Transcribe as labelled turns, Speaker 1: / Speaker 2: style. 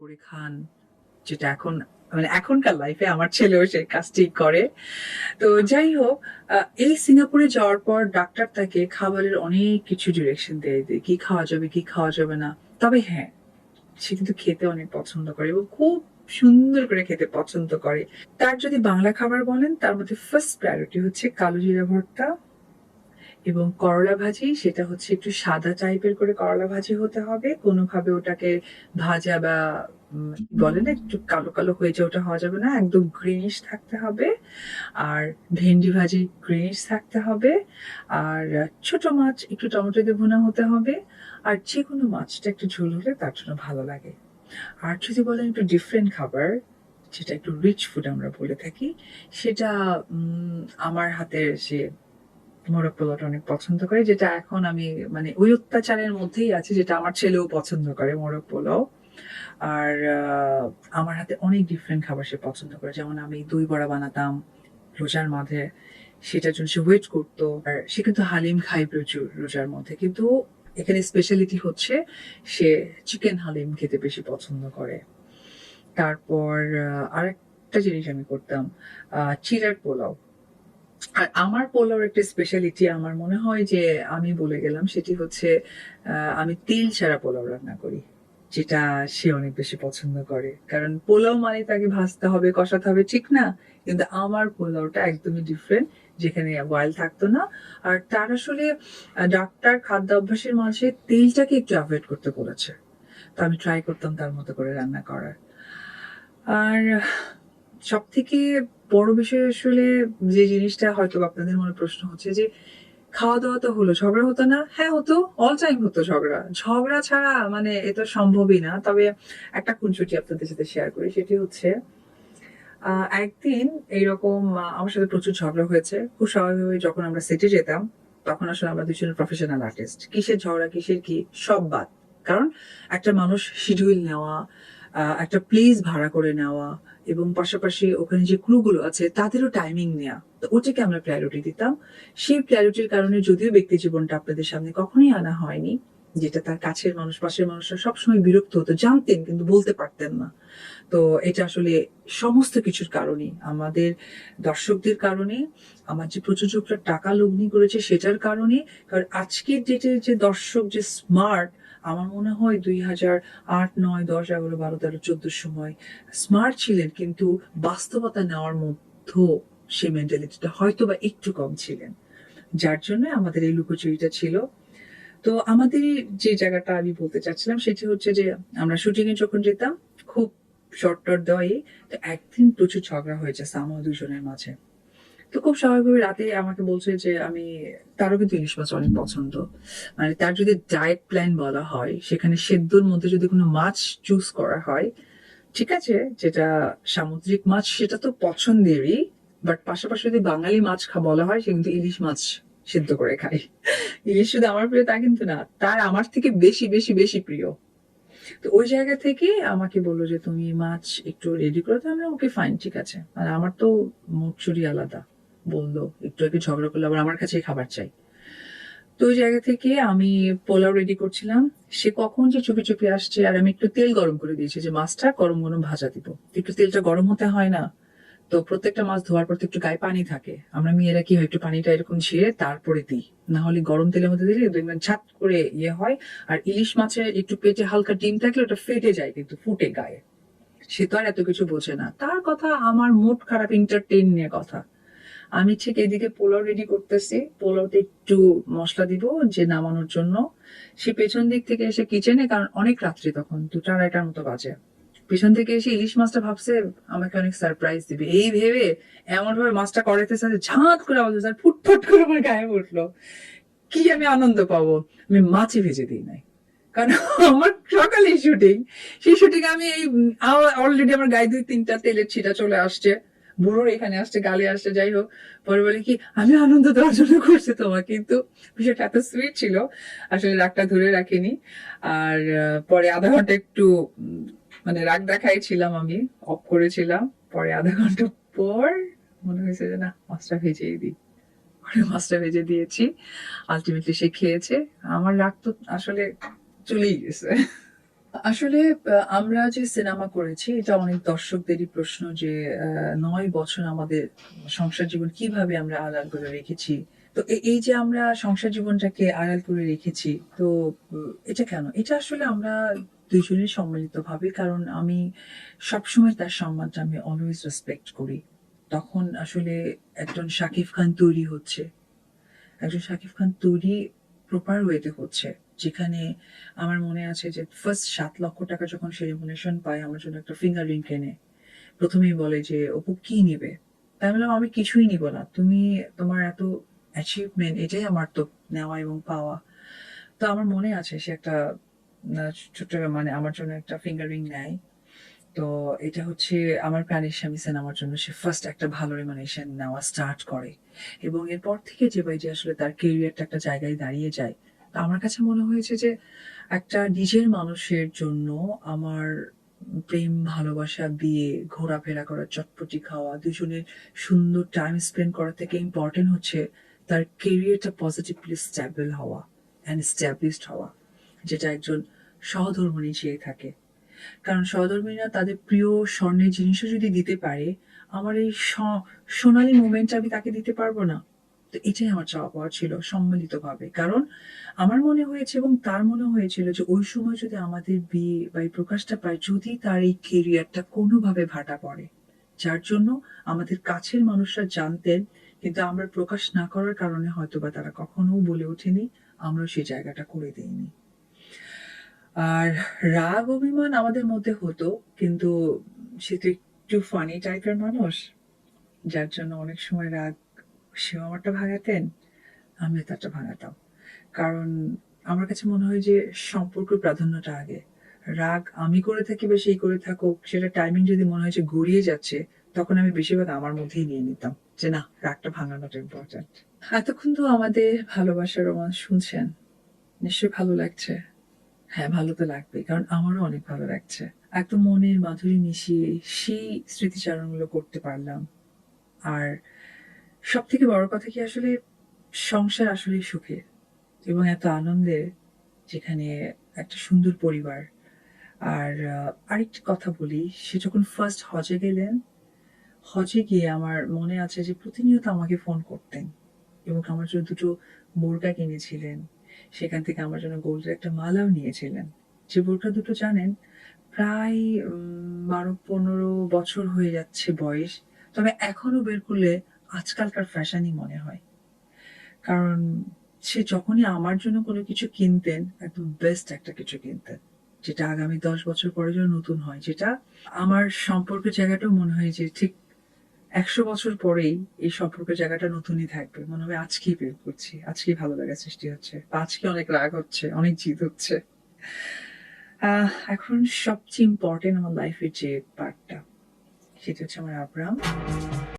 Speaker 1: করে খান, যেটা এখন মানে এখনকার লাইফে আমার ছেলেও সেই কাজটি করে। তো যাই হোক এই সিঙ্গাপুরে যাওয়ার পর ডাক্তার তাকে খাবারের অনেক কিছু ডিরেকশন দেয়, যে কি খাওয়া যাবে, কি খাওয়া যাবে না। তবে হ্যাঁ সে কিন্তু খেতে অনেক পছন্দ করে এবং খুব সুন্দর করে খেতে পছন্দ করে। তার যদি বাংলা খাবার বলেন, তার মধ্যে ফার্স্ট প্রায়োরিটি হচ্ছে কালো জিরা ভর্তা। এবং করলা ভাজি, সেটা হচ্ছে একটু সাদা টাইপের করে করলা ভাজি হতে হবে। কোনোভাবে ওটাকে ভাজা বা বলে না, একটু কালো কালো হয়ে যায়, ওটা হওয়া যাবে না। একদম গ্রিনিশ থাকতে হবে। আর ভেন্ডি ভাজি গ্রিনিশ থাকতে হবে। আর ছোট মাছ, একটু টমেটো দিয়ে ভুনা হতে হবে। আর যে কোনো মাছটা একটু ঝোল হলে তার জন্য ভালো লাগে। আর যদি বলেন একটু ডিফারেন্ট খাবার, যেটা একটু রিচ ফুড আমরা বলে থাকি, সেটা আমার হাতের সে মোরগ পোলাওটা অনেক পছন্দ করে, যেটা এখন আমি মানে ওই অত্যাচারের মধ্যেই আছে, যেটা আমার ছেলেও পছন্দ করে মোরগ পোলাও আর আমার হাতে অনেক ডিফারেন্ট খাবার সে পছন্দ করে, যেমন আমি দই বড়া বানাতাম রোজার মাঝে, সেটার জন্য সে ওয়েট করতো। আর সে কিন্তু হালিম খায় প্রচুর রোজার মধ্যে, কিন্তু এখানে স্পেশালিটি হচ্ছে সে চিকেন হালিম খেতে বেশি পছন্দ করে। তারপর আরেকটা জিনিস আমি করতাম চিড়ার পোলাও। আর আমার পোলাওর একটা স্পেশালিটি আমার মনে হয় যে আমি বলে গেলাম, সেটি হচ্ছে আমি তেল ছাড়া পোলাও রান্না করি, যেটা সে অনেক বেশি পছন্দ করে। কারণ পোলাও মানে তাকে ভাজতে হবে, কষাতে হবে, ঠিক না? কিন্তু আমার পোলাওটা একদমই ডিফারেন্ট যেখানে বয়েল থাকতো না। আর তার আসলে ডাক্তার খাদ্য অভ্যাসের মাঝে তেলটাকে একটু অ্যাভয়েড করতে বলেছে। তো আমি ট্রাই করতাম তার মতো করে রান্না করার। আর সব থেকে বড় বিষয় আসলে যে জিনিসটা হয়তো আপনাদের মনে প্রশ্ন হচ্ছে যে খাওয়া দাওয়া তো হলো, ঝগড়া হতো না? হ্যাঁ হতো। অল টাইম হতো ঝগড়া। ঝগড়া ছাড়া মানে এ তো সম্ভবই না। তবে একটা খুনসুটি আপনাদের সাথে শেয়ার করি, সেটি হচ্ছে একদিন এইরকম আমার সাথে প্রচুর ঝগড়া হয়েছে। খুব স্বাভাবিকভাবে যখন আমরা সেটে যেতাম, তখন আসলে আমরা দুজনের প্রফেশনাল আর্টিস্ট কিসের ঝগড়া, কিসের কি? সব বাদ। কারণ একটা মানুষ শিডিউল নেওয়া একটা প্লেস ভাড়া করে নেওয়া এবং পাশাপাশি ওখানে যে ক্রুগুলো আছে, তাদেরও টাইমিং নেওয়া তো ওটাকে আমরা প্রায়োরিটি দিতাম। সেই প্রায়োরিটির কারণে যদিও ব্যক্তি জীবনটা আপনাদের সামনে কখনোই আনা হয়নি, যেটা তার কাছের মানুষ, পাশের মানুষরা সবসময় বিরক্ত হতো। জানতেন, কিন্তু বলতে পারতেন না। তো এটা আসলে সমস্ত কিছুর কারণে, আমাদের দর্শকদের কারণে, আমার যে প্রযোজকরা টাকা লগ্নি করেছে সেটার কারণে, কারণ আজকের ডেটের যে দর্শক যে স্মার্ট আমার মনে হয় দুই হাজার আট, নয়, দশ, এগারো, বারো, তেরো, চোদ্দোর সময় স্মার্ট ছিলেন কিন্তু বাস্তবতা নেওয়ার মধ্যে সে মেন্টালিটিটা হয়তো বা একটু কম ছিলেন। যার জন্য আমাদের এই লুকোচুরিটা ছিল। তো আমাদের যে জায়গাটা আমি বলতে চাচ্ছিলাম সেটি হচ্ছে যে আমরা শুটিং এ যখন যেতাম, খুব শর্ট টট দেওয়াই তো একদিন প্রচুর ঝগড়া হয়েছে আমার দুজনের মাঝে। তো খুব স্বাভাবিকভাবে রাতে আমাকে বলছে যে, আমি, তারও কিন্তু ইলিশ মাছ অনেক পছন্দ। মানে তার যদি ডায়েট প্ল্যান বলা হয়, সেখানে সেদ্ধর মধ্যে যদি কোনো মাছ চুজ করা হয়, ঠিক আছে, যেটা সামুদ্রিক মাছ, সেটা তো পছন্দেরই বাট পাশাপাশি যদি বাঙালি মাছ খা, বলা হয়, সে কিন্তু ইলিশ মাছ সিদ্ধ করে খায়। ইলিশ শুধু আমার প্রিয়, তা কিন্তু না, তার আমার থেকে বেশি বেশি বেশি প্রিয়। তো ওই জায়গা থেকে আমাকে বলল যে, তুমি মাছ একটু রেডি করে দাও, আমরা ওকে ফাইন ঠিক আছে। আর আমার তো মুখ চুরি আলাদা। বলল, একটু একটু ঝগড়া করলে, আবার আমার কাছেই খাবার চাই। তো ওই জায়গা থেকে আমি পোলাও রেডি করছিলাম। সে কখন যে চুপি চুপি আসছে, আর আমি একটু তেল গরম করে দিয়েছি, যে মাছটা গরম গরম ভাজা দিব। একটু তেলটা গরম হতে হয় না। তো প্রত্যেকটা মাছ ধোয়ার পর একটু গায়ে পানি থাকে। আমরা মেয়েরা কি হয়, একটু পানিটা এরকম ছিঁড়ে তারপরে দিই। না হলে গরম তেলের মধ্যে দিলে দেখবেন ছাট করে ইয়ে হয়। আর ইলিশ মাছের একটু পেটে হালকা ডিম থাকলে ওটা ফেটে যায়, কিন্তু ফুটে গায়ে। সে তো আর এত কিছু বোঝে না। তার কথা, আমার মুড খারাপ এন্টারটেইন নিয়ে কথা। আমি ঠিক এদিকে পোলাও রেডি করতেছি। পোলাওতে একটু মশলা দিব যে নামানোর জন্য। সে পেছন দিক থেকে এসে কিচেনে কারণ অনেক রাত্রি তখন দুটা আড়াইটার মতো বাজে। পেছন থেকে এসে ইলিশ মাছটা ভাবছে আমাকে অনেক সারপ্রাইজ দিবে। এই ভেবে এমন ভাবে মাছটা করাইতেছে ঝাঁত করে আওয়াজ হচ্ছে, ফুটফুট করে আমার গায়ে উঠল। কি আমি আনন্দ পাবো? আমি মাছই ভেজে দিই নাই। কারণ আমার সকালে শুটিং সেই শুটিং আমি এই অলরেডি আমার গায়ে দুই তিনটা তেলের ছিটা চলে আসছে। বুড়োর এখানে আসছে, গালে আসছে, যাই হোক। পরে বলে কি, আমি আনন্দ দেওয়ার জন্য করছি তোমার কিন্তু বিষয়টা এত সুইট ছিল, আসলে রাগটা ধরে রাখিনি। আর পরে আধা ঘণ্টা একটু মানে রাগ দেখাইছিলাম আমি অফ করেছিলাম। পরে আধা ঘণ্টা পর মনে হয়েছে যে, না, মাছটা ভেজেই দিই। পরে মাছটা ভেজে দিয়েছি। আলটিমেটলি সে খেয়েছে। আমার রাগ তো আসলে চলেই গেছে। আসলে আমরা যে সিনেমা করেছি, এটা অনেক দর্শকদেরই প্রশ্ন যে নয় বছর আমাদের সংসার জীবন কীভাবে আমরা আড়াল করে রেখেছি? তো এই যে আমরা সংসার জীবনটাকে আড়াল করে রেখেছি, তো এটা কেন? এটা আসলে আমরা দুজনেই সম্মিলিত ভাবে কারণ আমি সবসময় তার সম্মানটা আমি অলওয়েজ রেসপেক্ট করি। তখন আসলে একজন শাকিব খান তৈরি হচ্ছে। একজন শাকিব খান তৈরি প্রপার ওয়েতে হচ্ছে। যেখানে আমার মনে আছে যে ফার্স্ট সাত লক্ষ টাকা যখন সে রেমুনেশন পায়, আমার জন্য একটা ফিঙ্গার রিং কেনে। প্রথমেই বলে যে, অপু, কি নিবে? তাই বললাম, আমি কিছুই নিব না। তুমি তোমার এত অ্যাচিভমেন্ট এটাই আমার তো নেওয়া এবং পাওয়া। তো আমার মনে আছে সে একটা ছোট্ট মানে আমার জন্য একটা ফিঙ্গার রিং নেয়। তো এটা হচ্ছে আমার প্রাণের স্বামী সেন আমার জন্য সে ফার্স্ট একটা ভালো রেমুনেশন নেওয়া স্টার্ট করে। এবং এরপর থেকে যে ভাই যে আসলে তার কেরিয়ারটা একটা জায়গায় দাঁড়িয়ে যায় আমার কাছে মনে হয়েছে যে একটা নিজের মানুষের জন্য আমার প্রেম, ভালোবাসা বিয়ে ঘোরাফেরা করা, চটপটি খাওয়া, দুজনের সুন্দর টাইম স্পেন্ড করা থেকে ইম্পর্টেন্ট হচ্ছে তার কেরিয়ারটা পজিটিভলি স্ট্যাবল হওয়া অ্যান্ড স্ট্যাবলিশড হওয়া। যেটা একজন সহধর্মণী চেয়ে থাকে। কারণ সহধর্মীরা তাদের প্রিয় স্বর্ণের জিনিসও যদি দিতে পারে, আমার এই সোনালী মোমেন্টটা আমি তাকে দিতে পারব না। তো এটাই আমার চাওয়া পাওয়া ছিল সম্মিলিতভাবে। কারণ আমার মনে হয়েছে এবং তার মনে হয়েছিল যে ওই সময় যদি আমাদের বিয়ে বা এই প্রকাশটা পায়, যদি তার এই কেরিয়ারটা কোনোভাবে ভাটা পড়ে, যার জন্য আমাদের কাছের মানুষরা জানতেন, কিন্তু আমরা প্রকাশ না করার কারণে হয়তো বা তারা কখনো বলে ওঠেনি আমরা সেই জায়গাটা করে দিইনি। আর রাগ, অভিমান আমাদের মধ্যে হতো, কিন্তু সে তো একটু ফানি টাইপের মানুষ, যার জন্য অনেক সময় রাগ সেও আমারটা ভাঙাতেন, আমিও তারটা ভাঙাতাম। কারণ আমার কাছে মনে হয় যে সম্পর্ক প্রাধান্যটা আগে। রাগ আমি করে থাকি বা সেই করে থাকুক, সেটা টাইমিং যদি মনে হয় যে গড়িয়ে যাচ্ছে, তখন আমি বেশিরভাগ আমার মধ্যেই নিয়ে নিতাম যে না, রাগটা ভাঙানোটা ইম্পর্টেন্ট এতক্ষণ তো আমাদের ভালোবাসার রোমান শুনছেন। নিশ্চয়ই ভালো লাগছে। হ্যাঁ ভালো তো লাগবে কারণ আমারও অনেক ভালো লাগছে। একদম মনের মাধুরী মিশিয়ে সেই স্মৃতিচারণগুলো করতে পারলাম। আর সব থেকে বড় কথা কি আসলে সংসার আসলে সুখের এবং এত আনন্দের যেখানে একটা সুন্দর পরিবার। আর আরেকটি কথা বলি, সে যখন ফার্স্ট হজে গেলেন, হজে গিয়ে আমার মনে আছে যে প্রতিনিয়ত আমাকে ফোন করতেন এবং আমার জন্য দুটো বোরকা কিনেছিলেন। সেখান থেকে আমার জন্য গোল্ডের একটা মালাও নিয়েছিলেন। যে বোরকা দুটো জানেন, প্রায় বারো পনেরো বছর হয়ে যাচ্ছে বয়স, তবে এখনও বের করলে আজকালকার ফ্যাশনই মনে হয়। কারণ সে যখনই আমার জন্য কোনো কিছু কিনতেন, একদম বেস্ট একটা কিছু কিনতেন, যেটা আগামী দশ বছর পরে যেন নতুন হয়, যেটা আমার সম্পর্কের জায়গাটাও মনে হয় যে ঠিক একশো বছর পরেই এই সম্পর্কের জায়গাটা নতুনই থাকবে। মনে হবে আজকেই বের করছি, আজকেই ভালো লাগা সৃষ্টি হচ্ছে, আজকে অনেক রাগ হচ্ছে, অনেক জিত হচ্ছে। এখন সবচেয়ে ইম্পর্টেন্ট আমার লাইফের যে পার্টটা সেটা হচ্ছে আমার আব্রাম।